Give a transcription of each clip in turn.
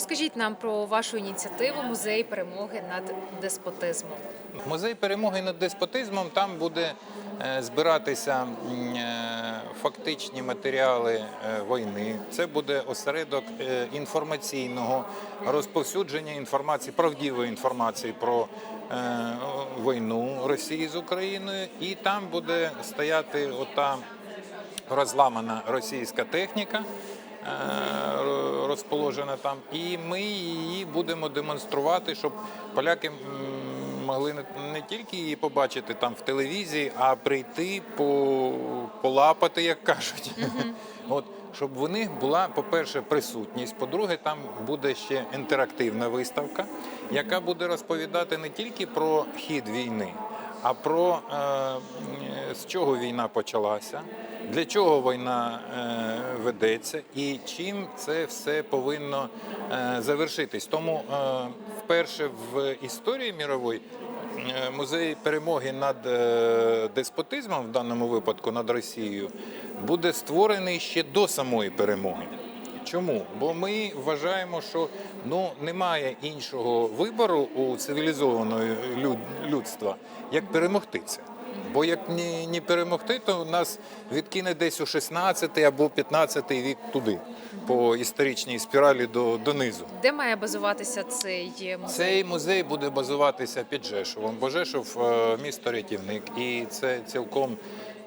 Розкажіть нам про вашу ініціативу Музей перемоги над деспотизмом. Музей перемоги над деспотизмом там буде е, збиратися е, фактичні матеріали е, війни. Це буде осередок інформаційного розповсюдження інформації, правдивої інформації про війну Росії з Україною, і там буде стояти ота розламана російська техніка. Розположена там, і ми її будемо демонструвати, щоб поляки могли не, не тільки її побачити там в телевізії, а прийти по, полапати, як кажуть. От, щоб в них була, по-перше, присутність, по-друге, там буде ще інтерактивна виставка, яка буде розповідати не тільки про хід війни, а про е, з чого війна почалася, для чого війна е, ведеться і чим це все повинно е, завершитись. Тому вперше в історії мірової музей перемоги над деспотизмом, в даному випадку над Росією, буде створений ще до самої перемоги. Чому? Бо ми вважаємо, що ну немає іншого вибору у цивілізованого людства, як перемогти це. Бо як не, не перемогти, то нас відкине десь у 16 або 15 вік туди, по історичній спіралі до, донизу. Де має базуватися цей музей? Цей музей буде базуватися під Жешовом, бо Жешов е, місто рятівник, і це цілком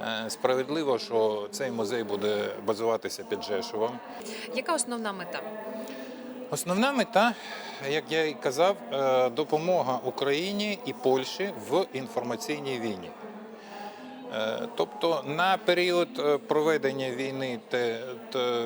е, справедливо, що цей музей буде базуватися під Жешовом. Яка основна мета? Основна мета, як я і казав, е, допомога Україні і Польщі в інформаційній війні. Е, Тобто на період е, проведення війни те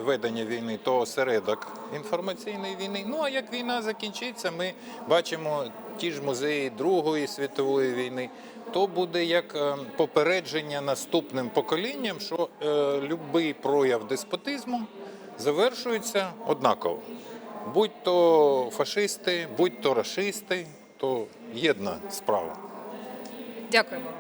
ведення війни то осередок інформаційної війни. Ну а як війна закінчиться, ми бачимо ті ж музеї Другої світової війни. То буде як попередження наступним поколінням, що будь-який прояв деспотизму завершується однаково. Будь то фашисти, будь то расисти, то єдна справа. Дякуємо вам.